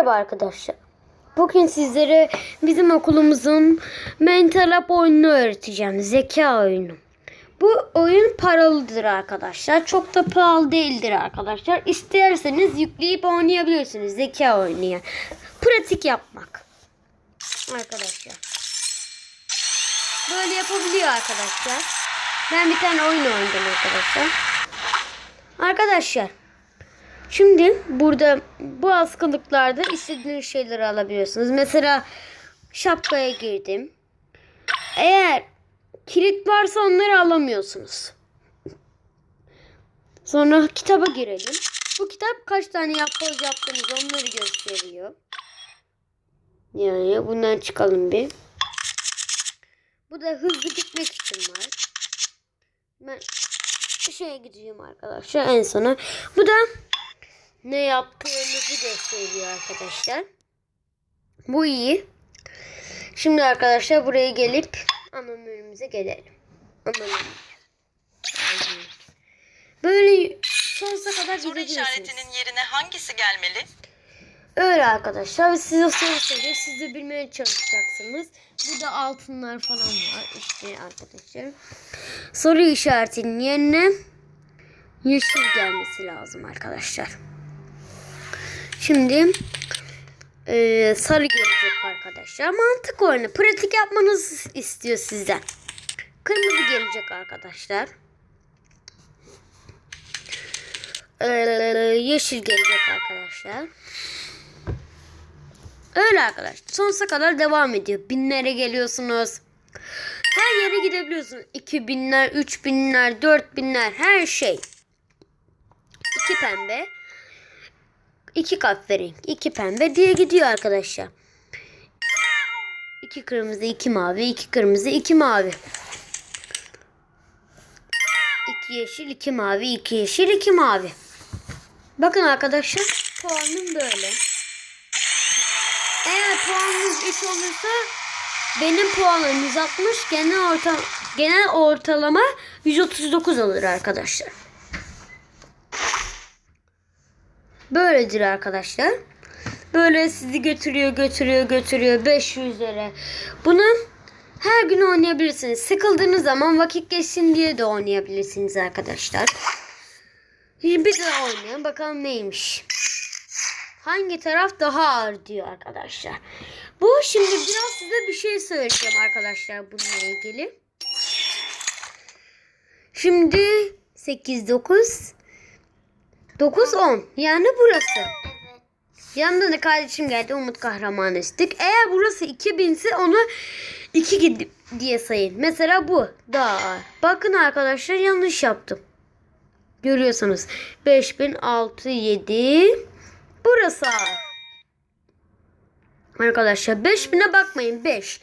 Merhaba arkadaşlar. Bugün sizlere bizim okulumuzun Mental oyununu öğreteceğim. Zeka oyunu. Bu oyun paralıdır arkadaşlar. Çok da pahalı değildir arkadaşlar. İsterseniz yükleyip oynayabilirsiniz. Zeka oyunu yani. Pratik yapmak. Arkadaşlar. Böyle yapabiliyor arkadaşlar. Ben bir tane oyun oynadım arkadaşlar. Arkadaşlar. Şimdi burada bu askılıklarda istediğiniz şeyleri alabiliyorsunuz. Mesela şapkaya girdim. Eğer kilit varsa onları alamıyorsunuz. Sonra kitaba girelim. Bu kitap kaç tane yapboz yaptığınız onları gösteriyor. Yani bundan çıkalım bir. Bu da hızlı gitmek için var. Ben şeye gideceğim arkadaşlar en sona. Bu da ne yaptığımızı gösteriyor arkadaşlar. Bu iyi. Şimdi arkadaşlar buraya gelip menümüze gelelim. Geldik. Böyle sonsuza kadar Soru işaretinin yerine hangisi gelmeli? Öyle arkadaşlar. Ve size soru soruyor. Siz de bilmeye çalışacaksınız. Burada altınlar falan var. işte arkadaşlar. Soru işaretinin yerine yeşil gelmesi lazım arkadaşlar. Şimdi eee, sarı gelecek arkadaşlar. Mantık oyunu. Pratik yapmanızı istiyor sizden. Kırmızı gelecek arkadaşlar. Eee, yeşil gelecek arkadaşlar. Öyle arkadaşlar. Sonsuza kadar devam ediyor. Binlere geliyorsunuz. Her yere gidebiliyorsunuz. 2000'ler, 3000'ler, 4000'ler her şey. İki pembe. İki kahverengi, iki pembe diye gidiyor arkadaşlar. İki kırmızı, iki mavi, iki kırmızı, iki mavi. İki yeşil, iki mavi, iki yeşil, iki mavi. Bakın arkadaşlar puanım böyle. Eğer puanınız 3 olursa benim puanım 160 genel orta genel ortalama 139 olur arkadaşlar. Böyledir arkadaşlar. Böyle sizi götürüyor götürüyor götürüyor 500'lere. Bunu her gün oynayabilirsiniz. Sıkıldığınız zaman vakit geçsin diye de oynayabilirsiniz arkadaşlar. Şimdi bir daha oynayalım bakalım neymiş. Hangi taraf daha ağır diyor arkadaşlar. Bu şimdi biraz size bir şey söyleyeceğim arkadaşlar bununla ilgili. Şimdi 8 9 9 10 yani burası. Yanında da kardeşim geldi Umut Kahraman istik. Eğer burası 2000 ise onu 2 diye sayın. Mesela bu daha. Bakın arkadaşlar yanlış yaptım. Görüyorsunuz. 5000 6 7 Burası ağır. Arkadaşlar 5000'e bakmayın 5.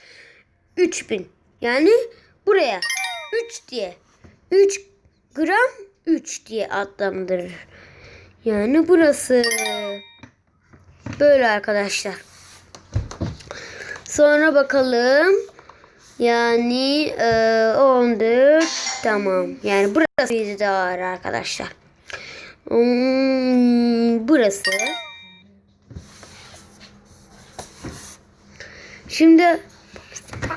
3000. Yani buraya 3 diye. 3 gram 3 diye adlandırır. Yani burası. Böyle arkadaşlar. Sonra bakalım. Yani e, 14 tamam. Yani burası bir daha arkadaşlar. Hmm, burası. Şimdi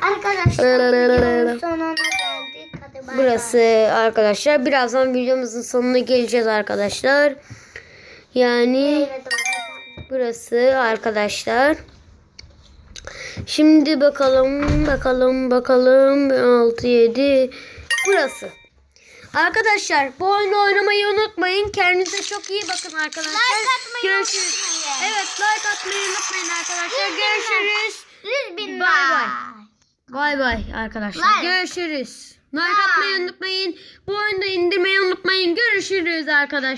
Arkadaşlar videonun sonuna geldik. Hadi bay bay. Burası arkadaşlar. Birazdan videomuzun sonuna geleceğiz arkadaşlar. Yani burası arkadaşlar. Şimdi bakalım bakalım bakalım 6 7 burası. Arkadaşlar bu oyunu oynamayı unutmayın. Kendinize çok iyi bakın arkadaşlar. Like atmayı Görüşürüz. unutmayın. Evet like atmayı unutmayın arkadaşlar. Like. Görüşürüz. 100 bin Bay bay. like. Arkadaşlar. Like. Görüşürüz. Like Bye. atmayı unutmayın. Bu oyunu indirmeyi unutmayın. Görüşürüz arkadaşlar.